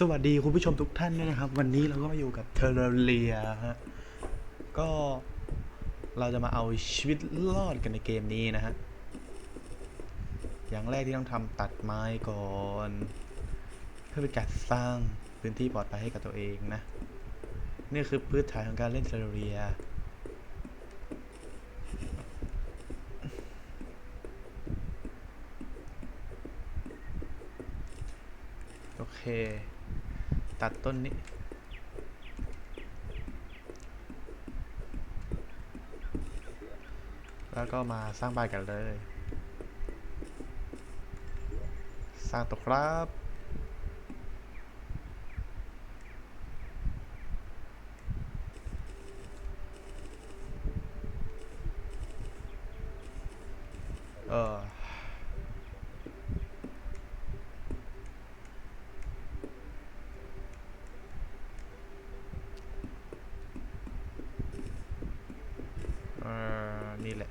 สวัสดีคุณผู้ชมทุกท่านด้วยนะครับ วันนี้เราก็มาอยู่กับเทอร์เรียฮะก็เราจะมาเอาชีวิตรอดกันในเกมนี้นะฮะอย่างแรกที่ต้องทำตัดไม้ก่อน เพื่อเป็นการสร้างพื้นที่ปลอดภัยให้กับตัวเองนะ นี่คือพื้นฐานของการเล่นเทอร์เรียโอเค ตัดต้นนี้ แล้วก็มาสร้างบ้านกันเลย สร้างตัวครับ เออ เออ นี่แหละ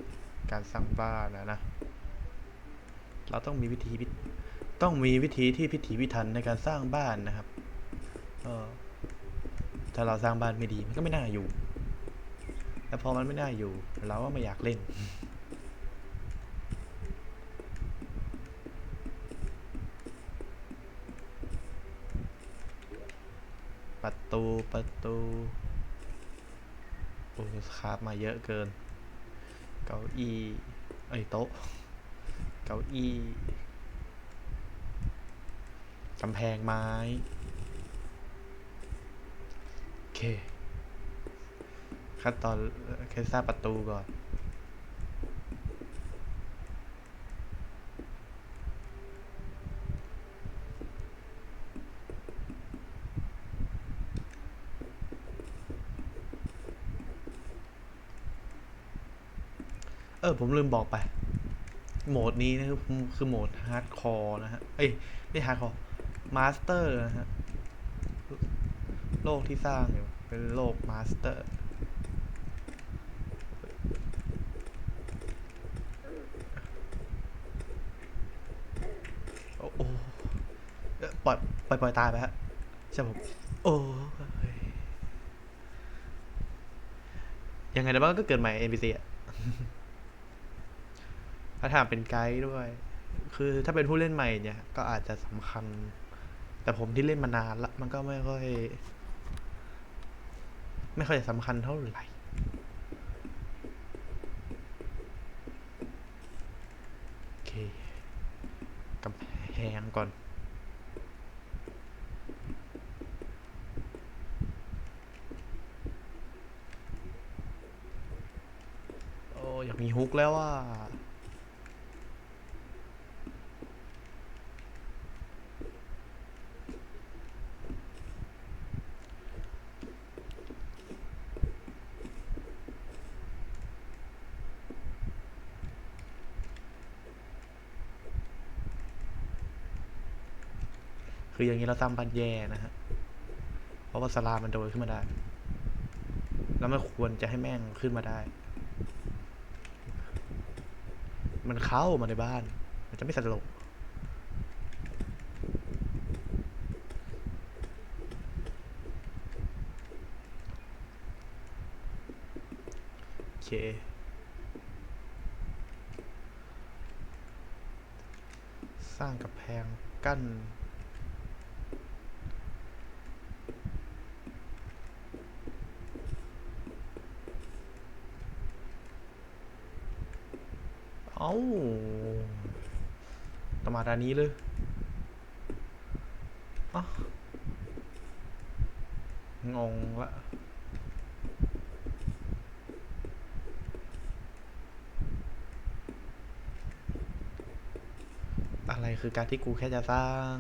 การสร้างบ้านนะนะ เราต้องมีวิธีพิต้องมีวิธีที่พิถีพิถันในการสร้างบ้านนะครับ เออถ้าเราสร้างบ้านไม่ดีมันก็ไม่น่าอยู่ แล้วพอมันไม่น่าอยู่ เราก็ไม่อยากเล่น ประตูประตูโอ้คราฟมาเยอะเกิน เก้าอี้เอ้ยโต๊ะ เก้าอี้กำแพงไม้ โอเค ขั้นตอนเคสร้าประตูก่อน ออผมลืมบอกไป โหมดนี้นะครับคือโหมดฮาร์ดคอร์นะฮะ เอ้ย ไม่ฮาร์ดคอร์มาสเตอร์นะฮะ โลกที่สร้างอยู่ เป็นโลกมาสเตอร์โอ้โอ้เอ้ยปล่อยปล่อยปล่อยตายไปฮะใช่ผมโอ้ยยังไงนะบ้างก็เกิดใหม่ NPC อะ ถ้าถามเป็นไกด์ด้วย คือถ้าเป็นผู้เล่นใหม่เนี่ย ก็อาจจะสำคัญ แต่ผมที่เล่นมานานละ มันก็ไม่ค่อย ไม่ค่อยจะสำคัญเท่าไหร่โอเคกำแพงก่อนโอ้อยากมีฮุกแล้วว่า คืออย่างนี้เราสร้างบ้านแย่นะฮะ เพราะว่าสลามันโดดขึ้นมาได้ แล้วไม่ควรจะให้แม่งขึ้นมาได้ มันเข้ามาในบ้าน มันจะไม่สลบโอเค สร้างกับแพงกั้น เอ้าตมาดานี้เลยอะงงละอะไรคือการที่กูแค่จะสร้าง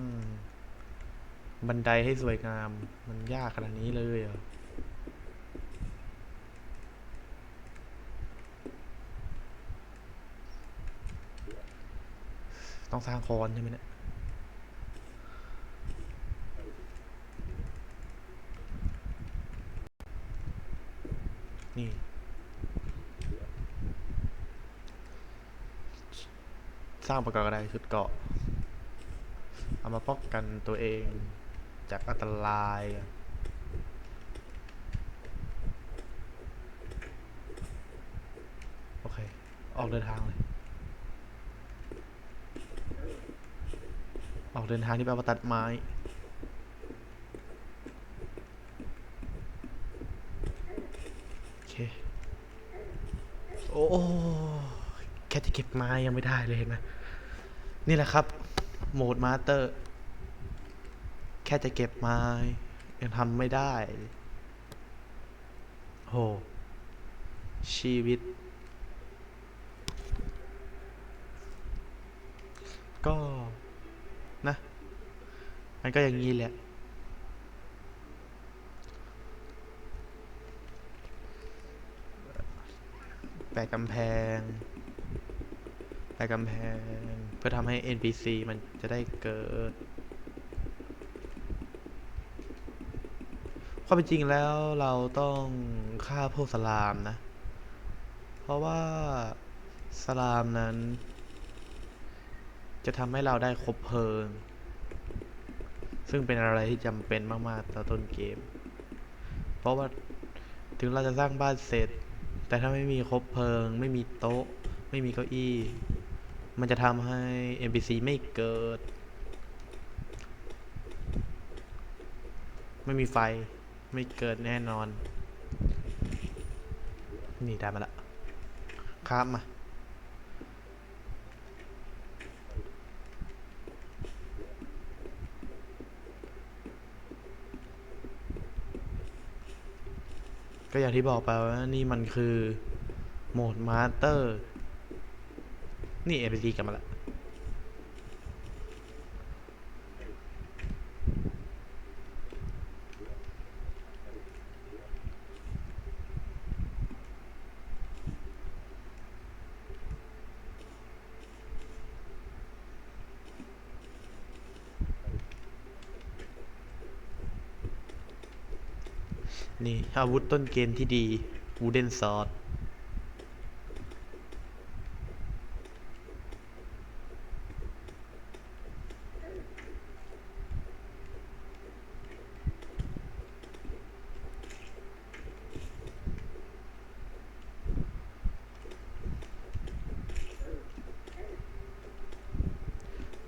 บันไดให้สวยงาม มันยากขนาดนี้เลยเหรอ ต้องสร้างคอนใช่ไหมเนี่ยนี่ สร้างประกอบก็ไดชุดเกาะ เอามาป้องกันตัวเองจากอันตรายโอเค ออกเดินทางเลย ออกเดินทางที่แปลว่าตัดไม้ โอเค โอ้แค่จะเก็บไม้ยังไม่ได้เลยเห็นไหมนี่แหละครับโหมดมาสเตอร์ แค่จะเก็บไม้ยังทำไม่ได้ โห ชีวิต ก็ มันก็อย่างนี้แหละ แปะกำแพง แปะกำแพง เพื่อทำให้ NPC มันจะได้เกิด ความเป็นจริงแล้วเราต้องฆ่าพวกสลามนะ เพราะว่าสลามนั้น จะทำให้เราได้ครบเพลิง ซึ่งเป็นอะไรที่จำเป็นมากๆตอนต้นเกม เพราะว่าถึงเราจะสร้างบ้านเสร็จ แต่ถ้าไม่มีครบเพลิง ไม่มีโต๊ะ ไม่มีเก้าอี้ มันจะทำให้ NPC ไม่เกิด ไม่มีไฟไม่เกิดแน่นอน นี่ได้มาละครับมา ก็อย่างที่บอกไปว่านี่มันคือโหมดมาสเตอร์ นี่ NPC กลับมาละ นี่อาวุธต้นเกมที่ดีวูเดนซอร์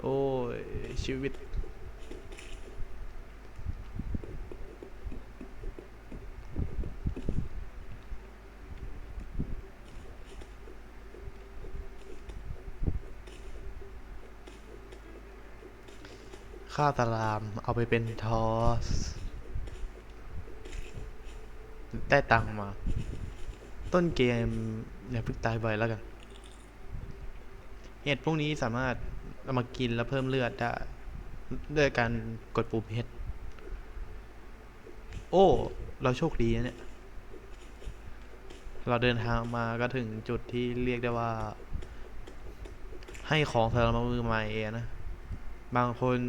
อ้ย ชีวิต ค่าตาราม เอาไปเป็นทอส ได้ตังมา ต้นเกมอย่าพิ่งตายบ่อยแล้วกัน เห็ดพวกนี้สามารถเอามากินแล้วเพิ่มเลือดได้ด้วยการกดปุ่มเห็ด โอ้ เราโชคดีนะเนี่ย เราเดินทางมาก็ถึงจุดที่เรียกได้ว่า ให้ของสำหรับมือใหม่อะนะ บางคน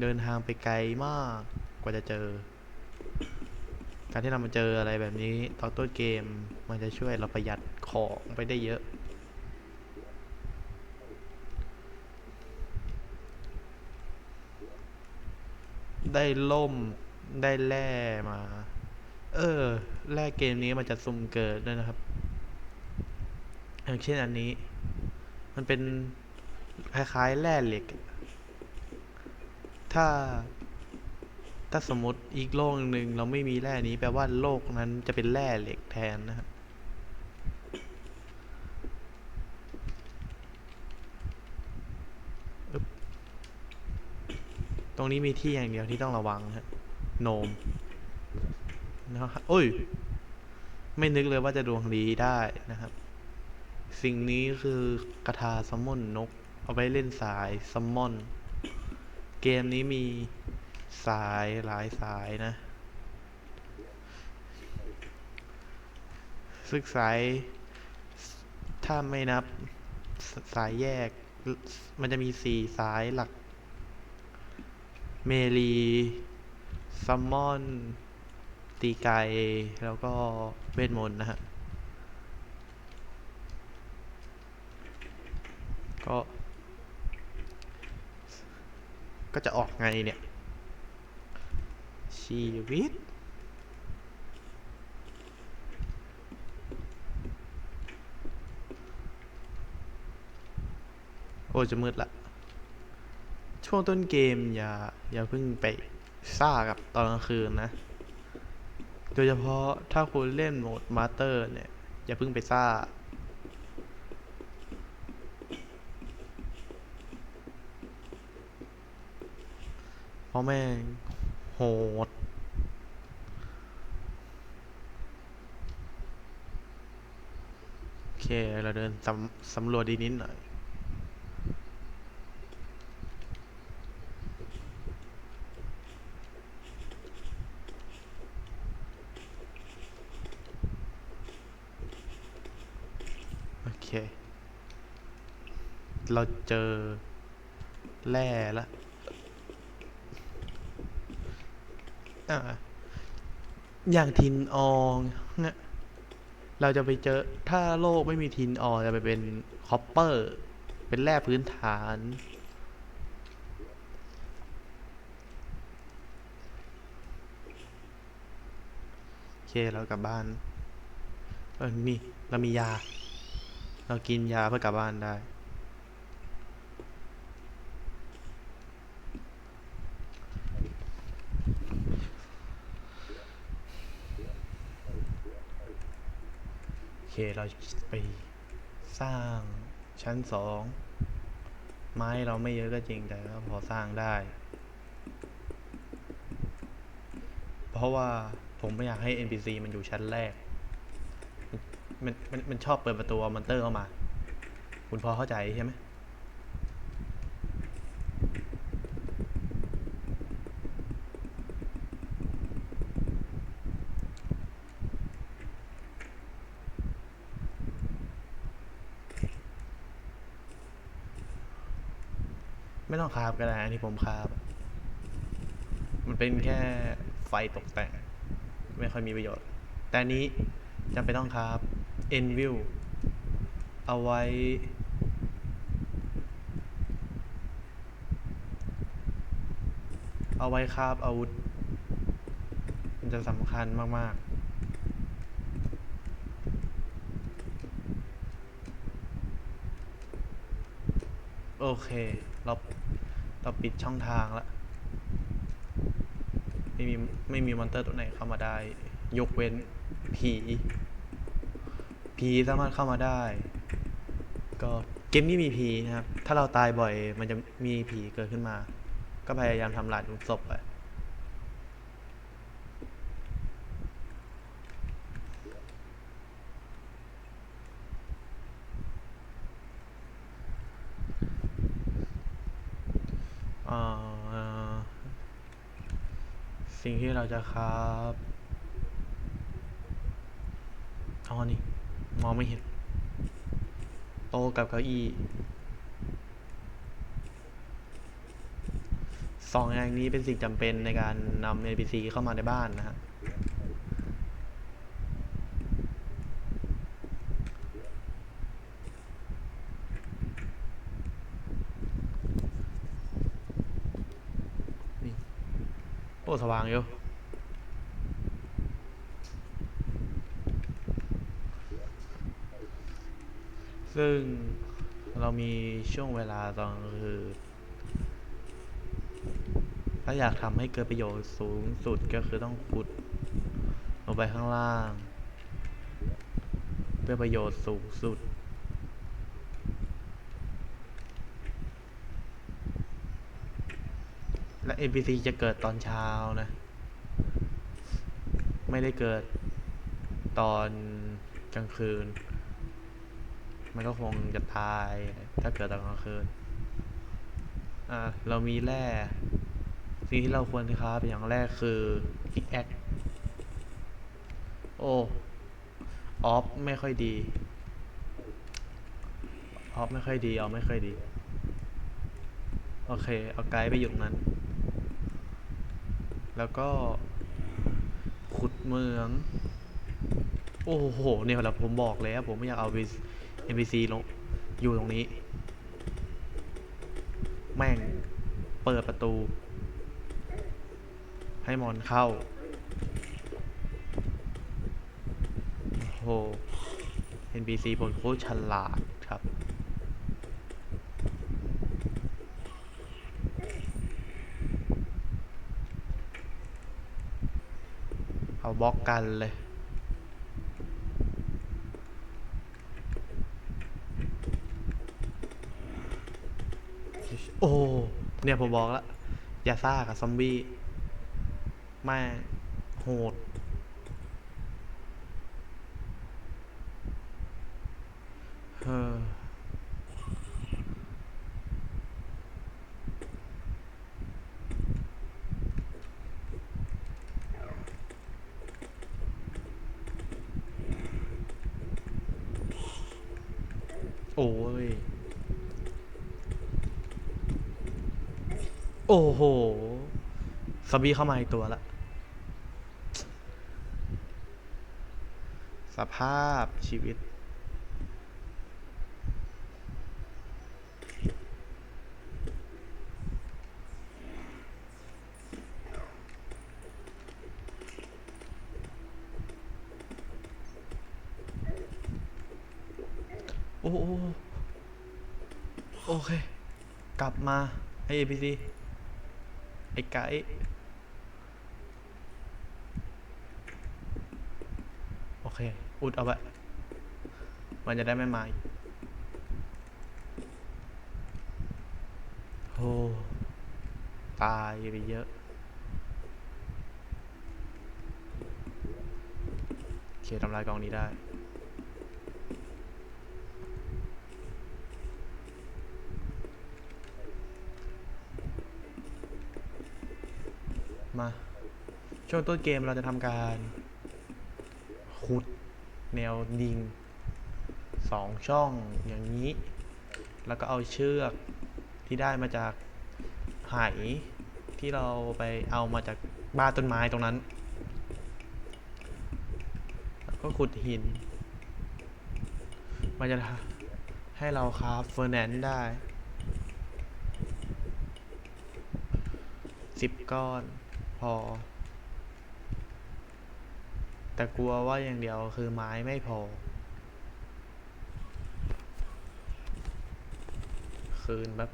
เดินทางไปไกลมากกว่าจะเจอ การที่เรามาเจออะไรแบบนี้ตอนต้นเกมมันจะช่วยเราประหยัดของไปได้เยอะ ได้ล่มได้แร่มา เออ แร่เกมนี้มันจะสุ่มเกิดด้วยนะครับ อย่างเช่นอันนี้ มันเป็นคล้ายๆแร่เหล็ก ถ้า ถ้าสมมติอีกโลกหนึ่งเราไม่มีแร่นี้แปลว่าโลกนั้นจะเป็นแร่เหล็กแทนนะครับตรงนี้มีที่อย่างเดียวที่ต้องระวังฮะโนมนะครับโอ้ย ไม่นึกเลยว่าจะดวงดีได้นะครับ สิ่งนี้คือกระทาซัมมอนนก เอาไว้เล่นสายซัมมอน เกมนี้มีสายหลายสายนะ ซึ่งสาย ถ้าไม่นับสสายแยก มันจะมีสี่สายหลัก เมลีซัมมอน ตีไกแล้วก็เวทมนต์นะฮะ ก็ ก็จะออกไงเนี่ย ชีวิต โอ้จะมืดละ ช่วงต้นเกมอย่า อย่าเพิ่งไปซ่ากับตอนกลางคืนนะ โดยเฉพาะถ้าคุณเล่นโหมดมาสเตอร์เนี่ย อย่าเพิ่งไปซ่า ราะแม่งโหด โอเค เราเดินสำสำรวจดีนิดหน่อยโอเคเราเจอแร่แล้ว อ่า อย่างทินอองเนี่ยเราจะไปเจอถ้าโลกไม่มีทินอองจะไปเป็นคอปเปอร์ เป็นแร่พื้นฐาน โอเค เรากลับบ้านเออมีเรามียา เรากินยาเพื่อกลับบ้านได้ เคเราไปสร้างชั้นสองไม้เราไม่เยอะก็จริงแต่ก็พอสร้างได้ เพราะว่าผมไม่อยากให้ NPC มันอยู่ชั้นแรก มันมันมันชอบเปิดประตูอมอนเตอร์เข้ามา คุณพอเข้าใจใช่ไหม ไม่ต้องคาบก็ได้อันที่ผมคาบมันเป็นแค่ไฟตกแต่ง ไม่ค่อยมีประโยชน์ แต่นนี้จำเป็นต้องคาบ end view เอาไว้ เอาไว้คาบอาวุธ มันจะสำคัญมาก ๆโอเค เรา เราปิดช่องทางแล้วไม่มีไม่มีมอนเตอร์ตัวไหนเข้ามาได้ ยกเว้นผี ผีสามารถเข้ามาได้ ก็เกมนี้มีผีนะครับ ถ้าเราตายบ่อยมันจะมีผีเกิดขึ้นมา ก็พยายามทำลายทุกศพไป เอ่อ สิ่งที่เราจะครับอ๋อนี่ มองไม่เห็น โตกับเก้าอี้สองอย่างนี้เป็นสิ่งจำเป็นในการนำ NPC เข้ามาในบ้านนะฮะนี่โอ้สว่างอยู่ ซึ่งเรามีช่วงเวลาตอนคือถ้าอยากทำให้เกิดประโยชน์สูงสุดก็คือต้องขุดลงไปข้างล่าง เพื่อประโยชน์สูงสุด และ NPC จะเกิดตอนเช้านะ ไม่ได้เกิดตอนกลางคืน มันก็คงจะตายถ้าเกิดตอนกลางคืนอ่าเรามีแร่สิ่งที่เราควรครับอย่างแรกคือ pickaxe โอ้ออฟไม่ค่อยดีออฟไม่ค่อยดีออฟไม่ค่อยดี โอเค เอาไกด์ไปอยู่นั้น แล้วก็ ขุดเมือง โอ้โห เนี่ยแหละผมบอกแล้ว ผมไม่อยากเอาไป NPC ลงอยู่ตรงนี้ แม่งเปิดประตู ให้มอนเข้า โอ้โห NPC บนโคตรฉลาดครับเอาบล็อกกันเลย โอ้ เนี่ยผมบอกแล้ว อย่าซ่ากับซอมบี้ม่งโหด เออ โอ้ย โอ้โหซอมบี้เข้ามาอีกตัวละ สภาพชีวิต โอ้โหโอเค กลับมาไอเอพีซี ไอ้ไก่โอเค อุดเอาไว้มันจะได้ไม่มาอีกโอ้ตายไปเยอะโอเคทำลายกองนี้ได้ มา ช่วงต้นเกมเราจะทำการขุดแนวยิงสองช่องอย่างนี้ แล้วก็เอาเชือกที่ได้มาจากไหที่เราไปเอามาจากบ้านต้นไม้ตรงนั้น แล้วก็ขุดหิน มันจะให้เราคราฟเฟอร์แนนซ์ได้สิบก้อน พอ แต่กลัวว่าอย่างเดียวคือไม้ไม่พอ คืนแบบ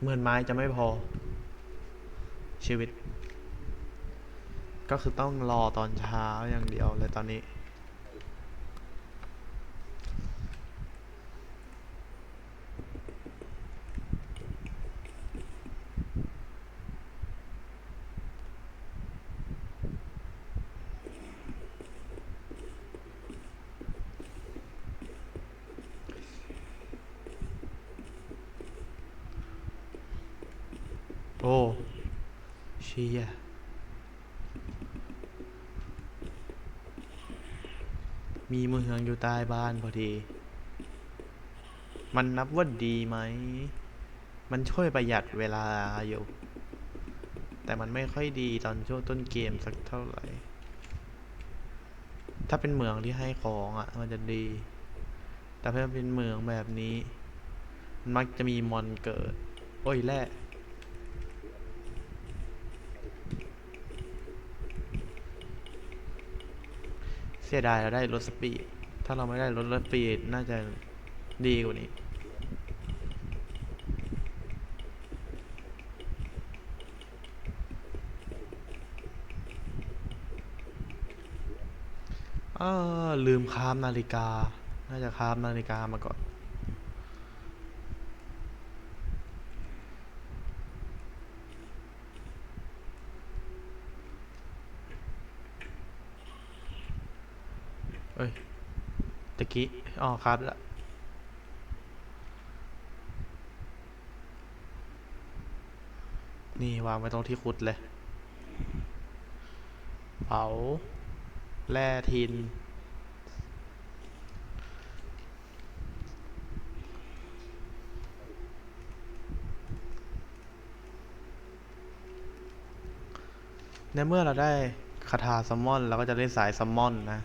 เหมือนไม้จะไม่พอ ชีวิต ก็คือต้องรอตอนเช้าอย่างเดียวเลยตอนนี้ โอ้เชีย มีเมืองอยู่ใต้บ้านพอดี มันนับว่าดีไหม มันช่วยประหยัดเวลาอยู่ แต่มันไม่ค่อยดีตอนช่วงต้นเกมสักเท่าไหร่ ถ้าเป็นเมืองที่ให้ของอะ มันจะดี แต่ถ้าเป็นเมืองแบบนี้ มันมักจะมีมอนเกิด โอ้ยแร่เสียดายเราได้รถสปีด ถ้าเราไม่ได้รถรถสปีดน่าจะดีกว่านี้ เออลืมคาฟนาฬิกา น่าจะคาฟนาฬิกามาก่อนเอ้ย ตะกี้ อ๋อครับละนี่วางไว้ตรงที่ขุดเลย เผา แร่ทิน ในเมื่อเราได้คาถาซัมมอนเราก็จะได้สายซัมมอนนะ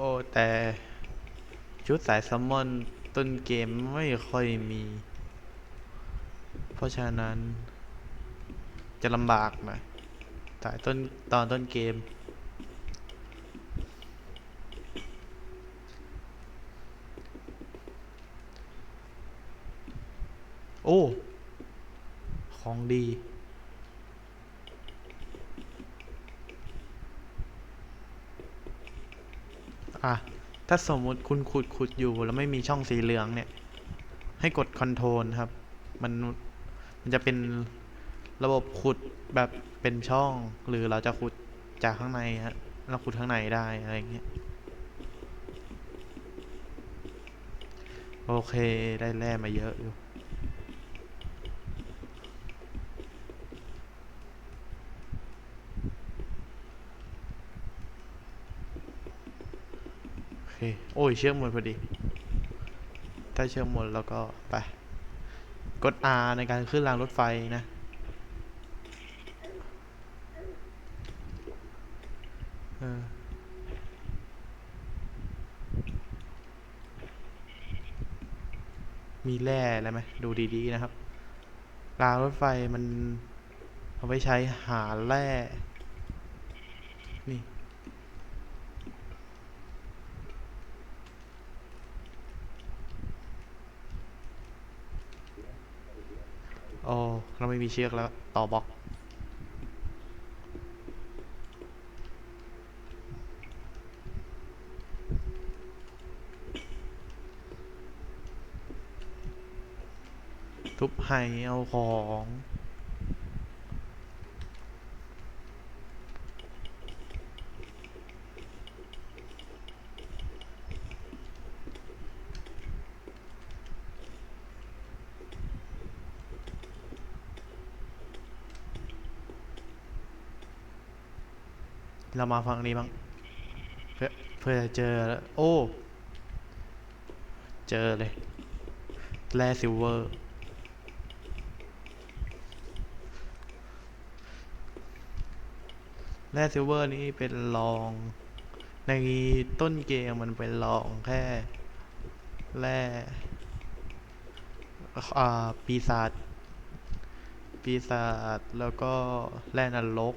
อ้ แต่ชุดสายซัมมอนต้นเกมไม่ค่อยมี เพราะฉะนั้น จะลำบากหน่อยสายต้นตอนต้นเกม โอ้ ของดี อะ ถ้าสมมุติคุณขุดขุดอยู่แล้วไม่มีช่องสีเหลืองเนี่ย ให้กดคอนโทรลครับ มันมันจะเป็นระบบขุดแบบเป็นช่อง หรือเราจะขุดจากข้างในฮะเราขุดข้างในได้อะไรเงี้ยโอเคได้แร่มาเยอะอยู่ เค โอ้ย เชื่อมหมดพอดี ถ้าเชื่อมหมดแล้วก็ไป กด R ในการขึ้นรางรถไฟนะ เออมีแร่อะไรไหมดูดีๆนะครับ รางรถไฟมัน เอาไว้ใช้หาแร่ นี่ โอ้ เราไม่มีเชือกแล้ว ต่อบล็อก ทุบไฮเอาของ เรามาฝั่งนี้บ้างเพื่อเพื่อจะเจอแล้วโอ้ เจอเลยแร่ซิลเวอร์แร่ซิลเวอร์นี่เป็นรอง ในต้นเกมมันเป็นรองแค่แร่อ่าปีศาจปีศาจแล้วก็แร่นรก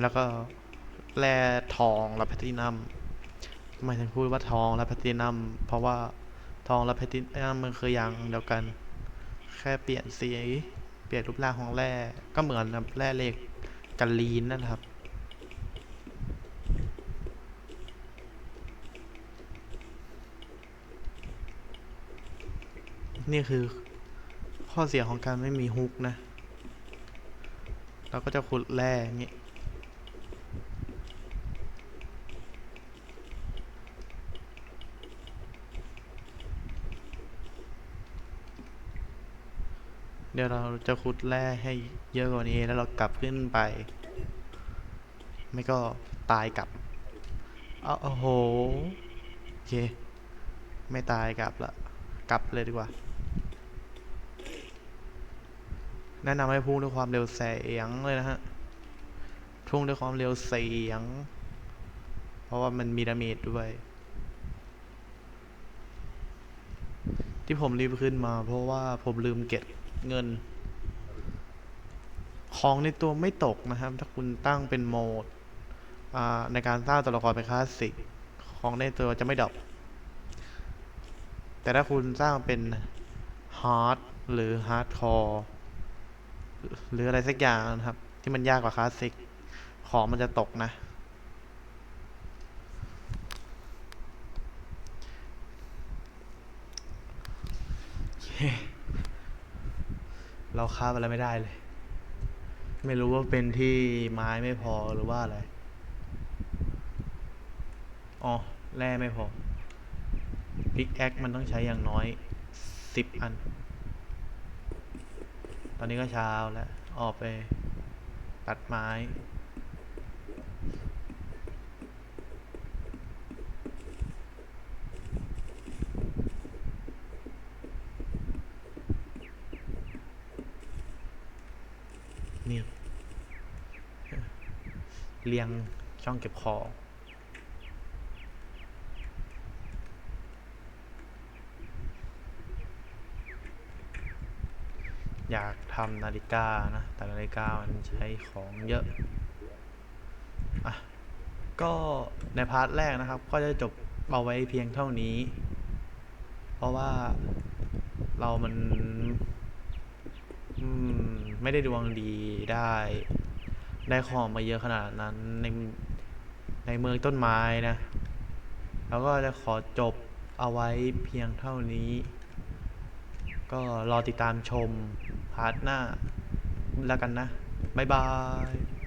แล้วก็แร่ทองและแพลตินัมทำไมถึงพูดว่าทองและแพลตินัมเพราะว่าทองและแพลตินัมมันคืออย่างเดียวกัน แค่เปลี่ยนสีเปลี่ยนรูปร่างของแร่ก็เหมือนกับแร่เหล็กกับลีนนั่นครับนี่คือข้อเสียของการไม่มีฮุกนะ เราก็จะขุดแร่อย่างนี้ เดี๋ยวเราจะขุดแร่ให้เยอะกว่านี้แล้วเรากลับขึ้นไป ไม่ก็ตายกลับเอาโอ้โหโอเค ไม่ตายกลับละกลับเลยดีกว่า แนะนำให้พุ่งด้วยความเร็วแสียงเลยนะฮะพุ่งด้วยความเร็วเสียง เพราะว่ามันมีดาเมจด้วย ที่ผมรีบขึ้นมาเพราะว่าผมลืมเก็บ เงิน ของในตัวไม่ตกนะครับ ถ้าคุณตั้งเป็นโหมดในการสร้างตัวละครเป็นคลาสสิก ของในตัวจะไม่ดรอปแต่ถ้าคุณสร้างเป็นฮาร์ดหรือฮาร์ดคอร์หรืออะไรสักอย่างนะครับ ที่มันยากกว่าคลาสสิก ของมันจะตกนะ เราค้าบอะไรไม่ได้เลย ไม่รู้ว่าเป็นที่ไม้ไม่พอหรือว่าอะไร อ๋อ แร่ไม่พอพิกแอคมันต้องใช้อย่างน้อยสิบอัน ตอนนี้ก็เช้าแล้ว ออกไปตัดไม้ เรียงช่องเก็บของอยากทำนาฬิกานะ แต่นาฬิกามันใช้ของเยอะ อะ ก็ในพาร์ทแรกนะครับ ก็จะจบเอาไว้เพียงเท่านี้ เพราะว่าเรามันอืมไม่ได้ดวงดีได้ ได้ของมาเยอะขนาดนั้นในในเมืองต้นไม้นะ แล้วก็จะขอจบเอาไว้เพียงเท่านี้ ก็รอติดตามชมพาร์ทหน้าแล้วกันนะ บ๊ายบาย